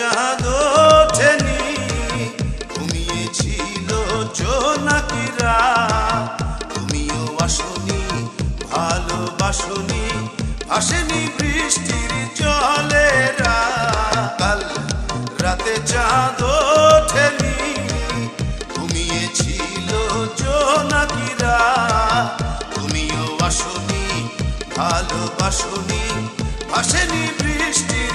চাঁদ ওঠেনি ঘুমিয়েছিল তুমিও আসনি বৃষ্টির জলেরা কাল রাতে চাঁদ ওঠেনি ঘুমিয়েছিল জোনাকিরা তুমিও আসনি, ভালোবাসনি, আসেনি বৃষ্টির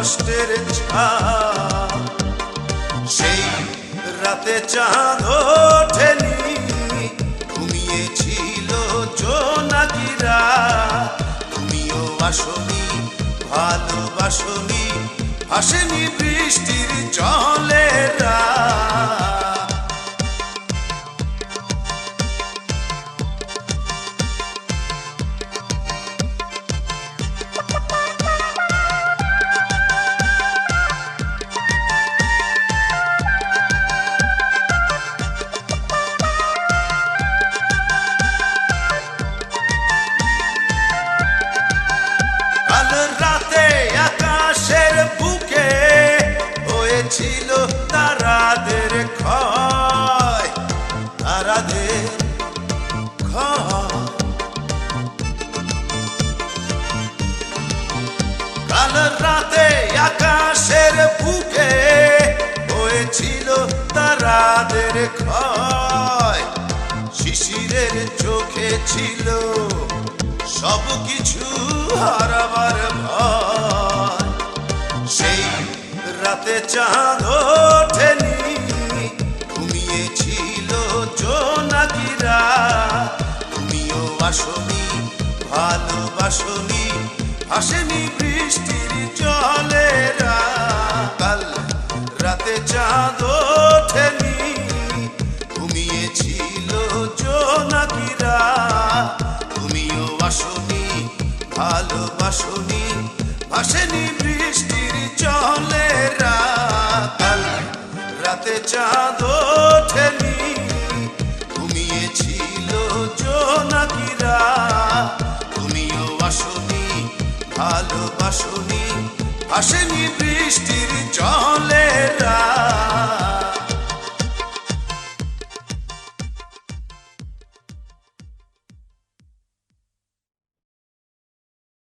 কষ্টের ছাপ সেই রাতে চাঁদ ওঠেনি ঘুমিয়েছিল জোনাকিরা। তুমিও আসনি ভালোবাসনি আসেনি বৃষ্টির হয়েছিল তারাদের ক্ষয়, তারাদের কাল রাতে আকাশের বুকে হয়েছিল তারাদের ক্ষয়। শিশিরের চোখে ছিল সব কিছু হারাবার ভয়। রাতে চাঁদ ওঠেনি। ঘুমিয়েছিল জোনাকিরা। তুমিও আসনি, ভালোবাসনি, আসেনি বৃষ্টির জলেরা। কাল রাতে চাঁদ ওঠেনি। ঘুমিয়েছিল জোনাকিরা। তুমিও আসনি, ভালোবাসনি ভাসেনি বৃষ্টির চলে রাতে। চাঁদ ওঠেনি ঘুমিয়েছিল জোনাকিরা তুমিও আসনি ভালোবাসনি আসেনি বৃষ্টির জলেরা